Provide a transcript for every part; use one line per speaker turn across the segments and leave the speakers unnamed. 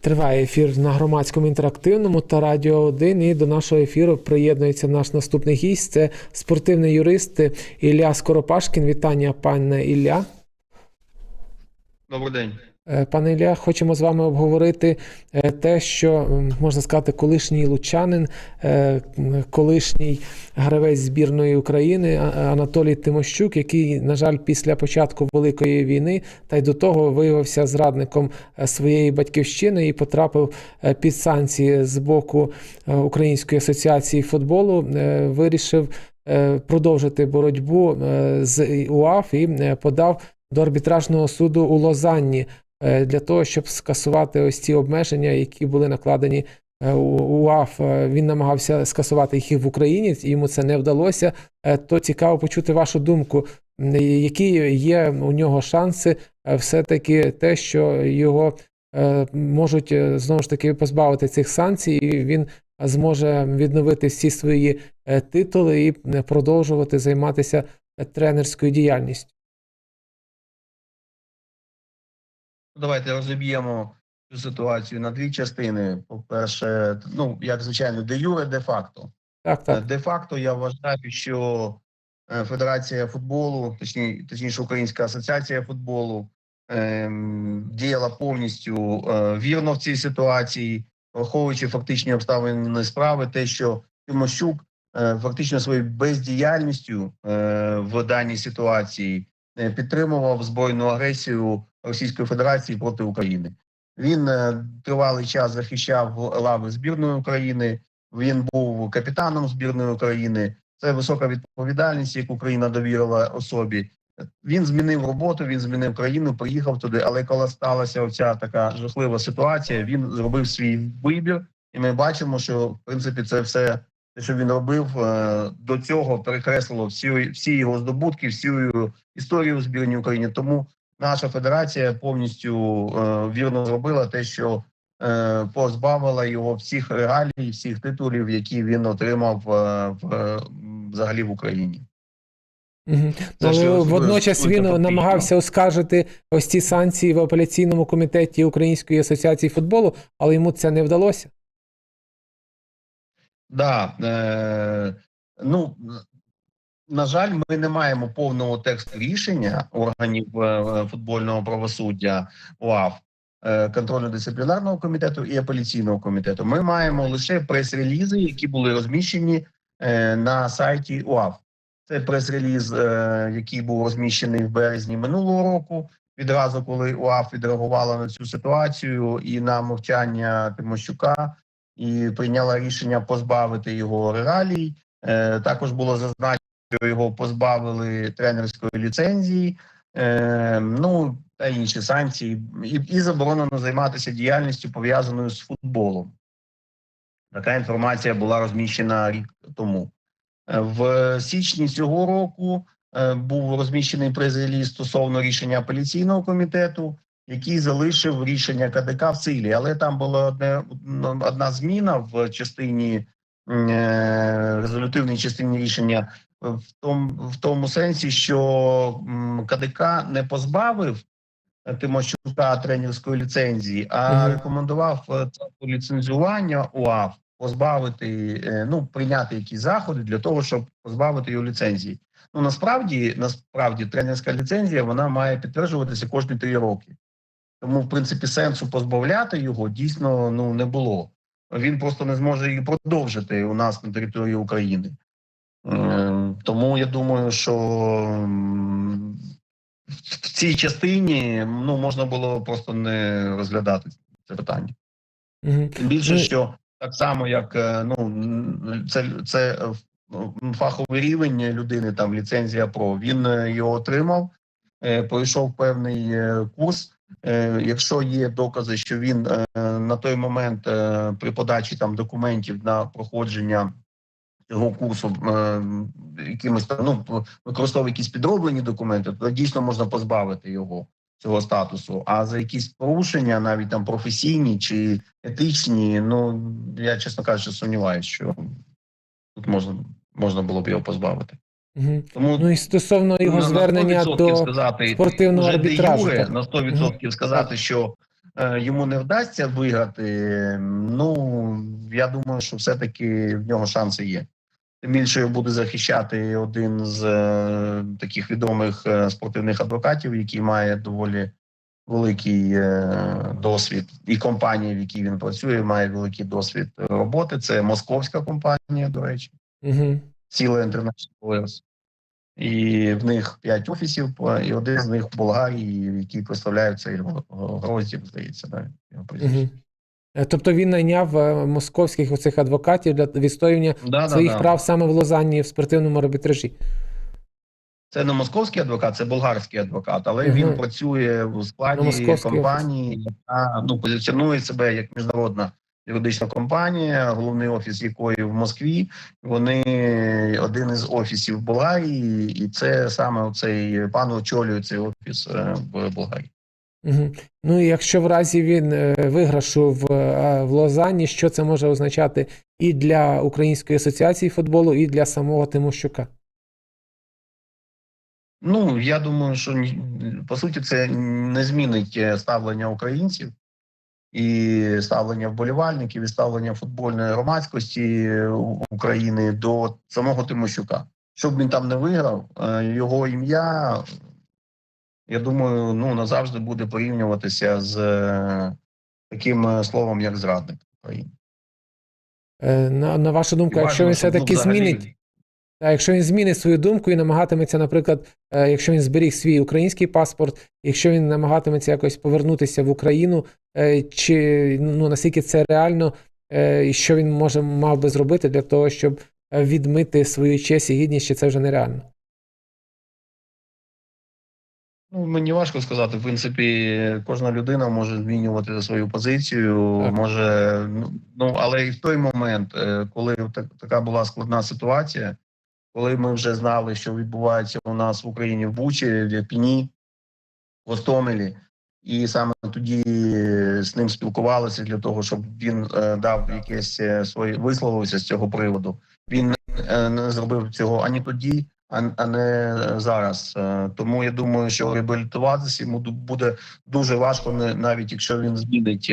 Триває ефір на громадському інтерактивному та Радіо 1. І до нашого ефіру приєднується наш наступний гість. Це спортивний юрист Ілля Скоропашкін. Вітання, пане Ілля.
Добрий день.
Е, Пане Ілля, хочемо з вами обговорити е, те, що можна сказати, колишній лучанин, е, колишній гравець збірної України Анатолій Тимощук, який, на жаль, після початку Великої війни та й до того виявився зрадником своєї батьківщини і потрапив під санкції з боку Української асоціації футболу, вирішив продовжити боротьбу з УАФ і подав до арбітражного суду у Лозанні для того, щоб скасувати ось ці обмеження, які були накладені е, УАФ. Е, Він намагався скасувати їх і в Україні, йому це не вдалося. Е, То цікаво почути вашу думку, які є у нього шанси е, все-таки те, що його е, можуть е, знову ж таки позбавити цих санкцій, і він зможе відновити всі свої е, титули і е, продовжувати займатися е, тренерською діяльністю.
Давайте розіб'ємо цю ситуацію на дві частини. По-перше, ну як звичайно, де юре, де факто.
Так, так.
Де факто я вважаю, що е, Федерація футболу, точні, точніше, Українська асоціація футболу, ем, діяла повністю е, вірно в цій ситуації, враховуючи фактичні обставини справи, те, що Тимощук е, фактично своєю бездіяльністю е, в даній ситуації е, підтримував збройну агресію Російської Федерації проти України. Він е, тривалий час захищав лави збірної України. Він був капітаном збірної України. Це висока відповідальність, яку Україна довірила особі. Він змінив роботу, він змінив країну, приїхав туди. Але коли сталася оця така жахлива ситуація, він зробив свій вибір, і ми бачимо, що в принципі це все, що він робив е, до цього, перекреслило всі, всі його здобутки, всю історію в збірній Україні. Тому наша федерація повністю е, вірно зробила те, що е, позбавила його всіх регалій, всіх титулів, які він отримав в взагалі в Україні.
Угу. Але водночас він намагався оскаржити ось ці санкції в апеляційному комітеті Української асоціації футболу, але йому це не вдалося.
Да, е, ну на жаль, ми не маємо повного тексту рішення органів е, футбольного правосуддя УАФ, е, контрольно-дисциплінарного комітету і апеляційного комітету. Ми маємо лише прес-релізи, які були розміщені е, на сайті УАФ. Це прес-реліз, е, який був розміщений в березні минулого року. Відразу, коли УАФ відреагувала на цю ситуацію і на мовчання Тимощука, і прийняла рішення позбавити його регалій. Е, також було зазначено, що його позбавили тренерської ліцензії, е, ну та інші санкції, і, і заборонено займатися діяльністю пов'язаною з футболом. Така інформація була розміщена рік тому. Е, В січні цього року е, був розміщений прес-реліз стосовно рішення апеляційного комітету, який залишив рішення КДК в силі, але там була одне, ну, одна зміна в частині е, резолютивній частині рішення, в тому, в тому сенсі, що КДК не позбавив е, Тимощука тренерської ліцензії, а рекомендував е, ліцензування УАФ позбавити, ну прийняти якісь заходи для того, щоб позбавити його ліцензії. Ну насправді, насправді, тренерська ліцензія вона має підтверджуватися кожні три роки. Тому, в принципі, сенсу позбавляти його дійсно ну не було. Він просто не зможе її продовжити у нас на території України. Е, Тому я думаю, що в цій частині ну можна було просто не розглядати це питання. Тим більше,
Ну,
що так само, як е, ну це, це е, фаховий рівень людини, там ліцензія ПРО. Він е, його отримав, е, пройшов певний е, курс. Е, Якщо є докази, що він е, на той момент е, при подачі там документів на проходження цього курсу якимось там ну використовував якісь підроблені документи, то дійсно можна позбавити його цього статусу. А за якісь порушення, навіть там професійні чи етичні, ну я чесно кажучи, сумніваюся, що тут можна можна було б його позбавити.
Угу.
Тому
Ну і стосовно його звернення до
сказати,
спортивного арбітражу, так.
на 100% сказати, що е, йому не вдасться виграти, ну я думаю, що все-таки в нього шанси є. Тим більше його буде захищати один з е, таких відомих е, спортивних адвокатів, який має доволі великий е, досвід, і компанія, в якій він працює, має великий досвід роботи. Це московська компанія, до речі.
Угу.
Ціле International Lawyers. І в них п'ять офісів, і один з них в Болгарії, який представляє цей розділ, здається, да, його.
Угу. Тобто він найняв е, московських оцих адвокатів для відстоювання
Да,
своїх
да, да.
прав саме в Лозанні в спортивному арбітражі.
Це не московський адвокат, це болгарський адвокат, але
Мгм.
він працює в
Ну,
складі компанії, яка ну позиціонує себе як міжнародна юридична компанія, головний офіс якої в Москві. Вони один із офісів в Болгарії, і це саме цей пан очолює цей офіс е, в Болгарії.
Угу. Ну і якщо в разі він е, виграшу в, е, в Лозанні, що це може означати і для Української асоціації футболу, і для самого Тимощука?
Ну я думаю, що по суті це не змінить ставлення українців і ставлення вболівальників, і ставлення футбольної громадськості України до самого Тимощука. Щоб він там не виграв, е, його ім'я, я думаю, ну назавжди буде порівнюватися з е, таким е, словом, як зрадник України.
На, на вашу думку, якщо він
Бажано, щоб, ну,
все-таки
взагалі-
змінить, та, якщо він змінить свою думку і намагатиметься, наприклад, якщо він зберіг свій український паспорт, якщо він намагатиметься якось повернутися в Україну, чи ну наскільки це реально, е, і що він може мав би зробити для того, щоб е, відмити свою честь і гідність, чи це вже нереально?
Ну, мені важко сказати. В принципі, кожна людина може змінювати свою позицію.
Так.
Може, ну, ну але і в той момент, е, коли так, така була складна ситуація, коли ми вже знали, що відбувається у нас в Україні в Бучі, в Япіні, в Остомелі, і саме тоді з ним спілкувалися для того, щоб він е, дав якесь е, своє висловився з цього приводу. Він е, не зробив цього ані тоді, а, не зараз. Тому я думаю, що реабілітуватися йому буде дуже важко, навіть якщо він змінить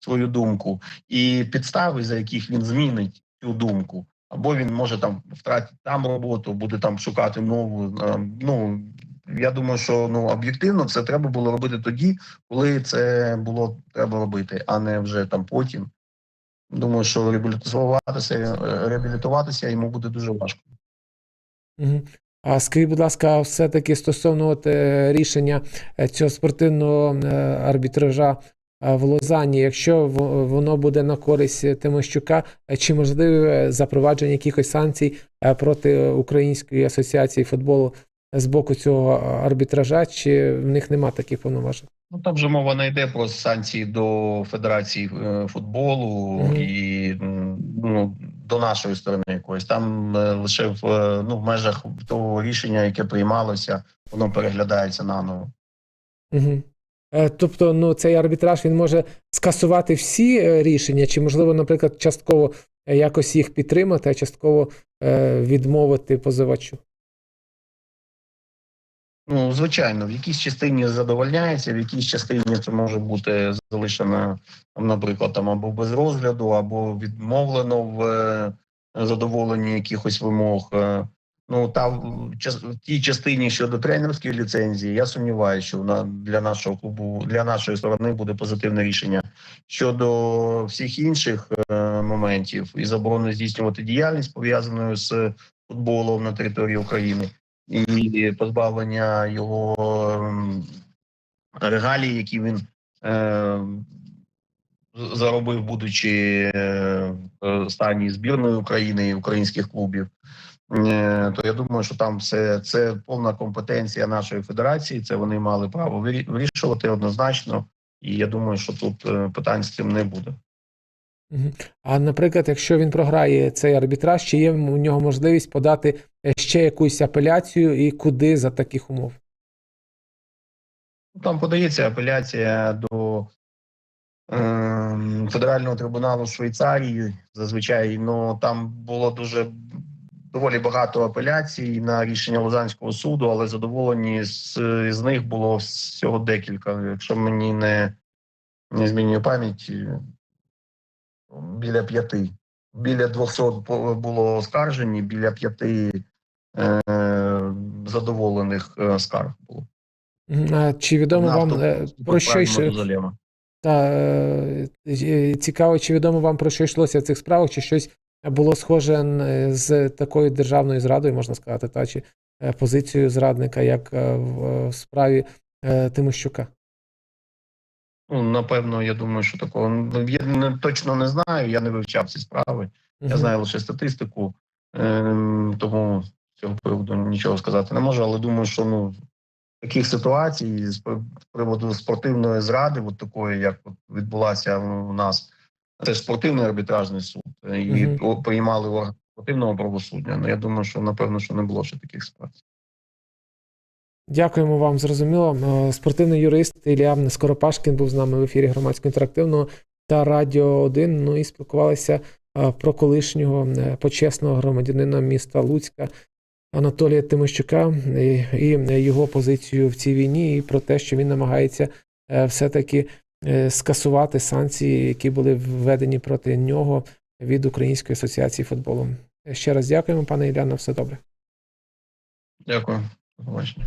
свою думку, і підстави, за яких він змінить цю думку. Або він може там втратити там роботу, буде там шукати нову. Ну я думаю, що ну об'єктивно це треба було робити тоді, коли це було треба робити, а не вже там потім. Думаю, що реабілітуватися, е, реабілітуватися йому буде дуже важко.
А скажіть, будь ласка, все-таки стосовно от, е, рішення е, цього спортивного арбітража в Лозанні, якщо воно буде на користь Тимощука, чи можливе запровадження якихось санкцій проти Української асоціації футболу з боку цього арбітража, чи в них нема таких повноважень?
Ну там же мова не йде про санкції до Федерації е, футболу
Мгм.
і ну, до нашої сторони якоїсь. Там е, лише в е, ну в межах того рішення, яке приймалося, воно переглядається наново.
Угу. Тобто, ну, цей арбітраж він може скасувати всі рішення, чи можливо, наприклад, частково якось їх підтримати, а частково відмовити позивачу.
Ну, звичайно, в якійсь частині задовольняється, в якійсь частині це може бути залишено, наприклад, там або без розгляду, або відмовлено в е, задоволенні якихось вимог. Е, Ну та в тій частині щодо тренерської ліцензії, я сумніваюся, що на для нашого клубу, для нашої сторони буде позитивне рішення. Щодо всіх інших е, моментів і заборони здійснювати діяльність пов'язаною з футболом на території України і позбавлення його ем, регалій, які він е, заробив, будучи е, в стані збірної України і українських клубів. Е, То я думаю, що там все це повна компетенція нашої федерації. Це вони мали право вирішувати однозначно. І я думаю, що тут е, питань з цим не буде.
А наприклад, якщо він програє цей арбітраж, чи є у нього можливість подати е, ще якусь апеляцію і куди за таких умов?
Там подається апеляція до ем, федерального трибуналу Швейцарії. Зазвичай ну там було дуже доволі багато апеляцій на рішення Лозанського суду, але задоволені з, з них було всього декілька. Якщо мені не не змінює пам'ять, е, біля п'яти. Біля 200 по- було оскаржені, біля п'яти е, задоволених е, скарг було.
А Чи відомо
На
вам е, про що йшло? Та е, цікаво, чи відомо вам про що йшлося в цих справах, чи щось було схоже з такою державною зрадою, можна сказати, та чи позицією зрадника, як в справі Тимощука?
Ну, напевно, я думаю, що такого ну, я не, точно не знаю. Я не вивчав ці справи. Я знаю лише статистику, ем, тому з цього приводу нічого сказати не можу. Але думаю, що ну таких ситуацій з приводу спортивної зради, от такої, як от відбулася у нас, це ж спортивний арбітражний суд, е, і
Мгм.
про- приймали органи спортивного правосуддя. Ну я думаю, що напевно, що не було ще таких ситуацій.
Дякуємо вам, зрозуміло. Е, Спортивний юрист Ілля Скоропашкін був з нами в ефірі громадського інтерактивного та Радіо 1. Ну і спілкувалися е, про колишнього е, почесного громадянина міста Луцька Анатолія Тимощука і, його позицію в цій війні, і про те, що він намагається все-таки скасувати санкції, які були введені проти нього від Української асоціації футболу. Ще раз дякуємо, пане Ілля, на все добре.
Дякую. Побачення.